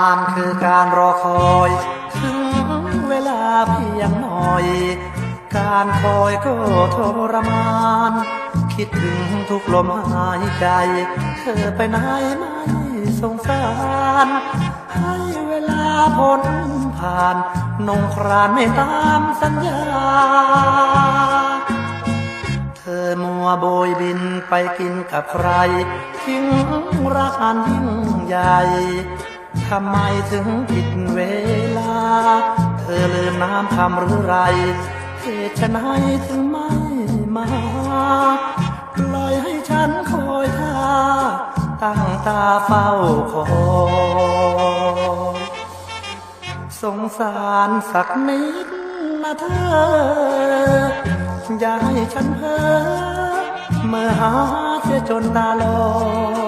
านคือการรอคอยถึงเวลาเพียงหน่อย การคอยก็ทรมาน คิดถึงทุกลมหายใจ เธอไปไหนไม่สงสาร ให้เวลาพ้นผ่าน นงครานไม่ตามสัญญา เธอมัวโบยบินไปกินกับใคร ทิ้งรักอันยิ่งใหญ่ ทำไมถึงผิดเวลา เธอลืมน้ำคำหรือไรเหตุไฉนถึงไม่มาปล่อยให้ฉันคอยท่า ตั้งตาเฝ้าคอยสงสารสักนิดนะเธอ อย่าให้ฉันเพ้อเมื่อหาเสียจนตาลอย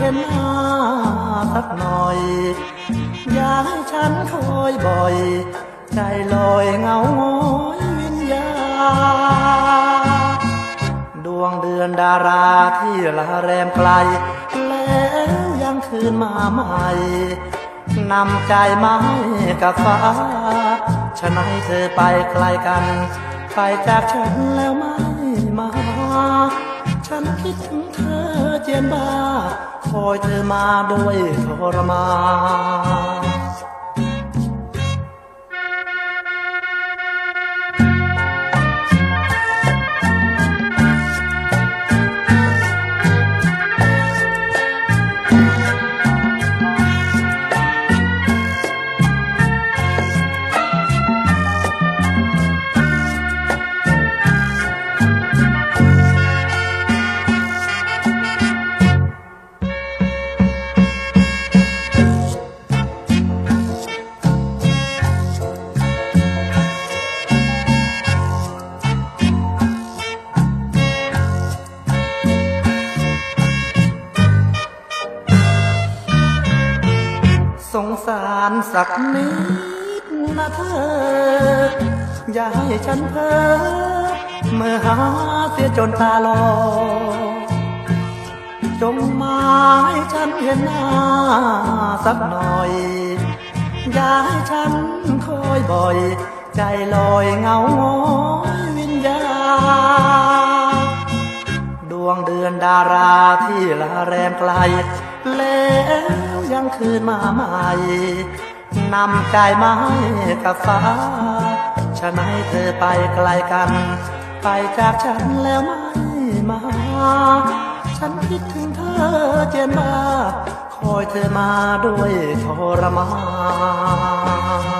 เห็นหน้าสักหน่อย อย่าให้ฉันคอยบ่อย ใจลอยเงาโงอยวิญญาดวงเดือนดาราที่ลาแรมไกล แล้วยังคืนมาใหม่นำใจมาให้กับฟ้าฉะนั้เธอไปไกลกัน ไปจากฉันแล้วไม่มา ฉันคิดถึงเธอเจียนบา คอยเธอมาด้วยทรมานารสักนิดนะเธอ อย่าให้ฉันเพ้อเมื่อหาเสียจนตาลอจงมาให้ฉันเห็นหน้าสักหน่อย อย่าให้ฉันคอยบ่อย ใจลอยเงาโงอยวิญญาดวงเดือนดาราที่ลาแรมไกล แล้วยังคืนมาใหม่ นำใจมาให้กับฟ้าฉะนั้นเธอไปไกลกัน ไปจากฉันแล้วไม่มา ฉันคิดถึงเธอเจนมาคอยเธอมาด้วยทรมาน